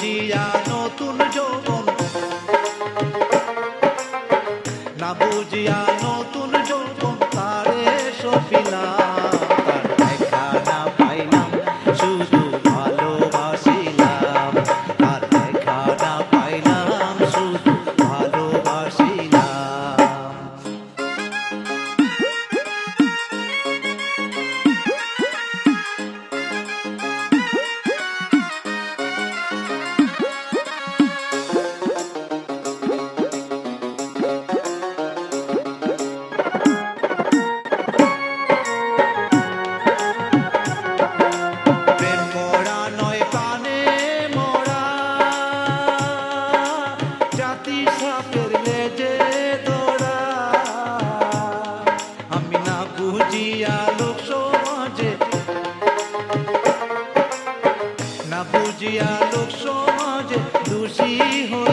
সাজিয়া নতুন বুঝিয়া লোক সমাজে। না বুঝিয়া লোক সমাজে দোষী হয়ে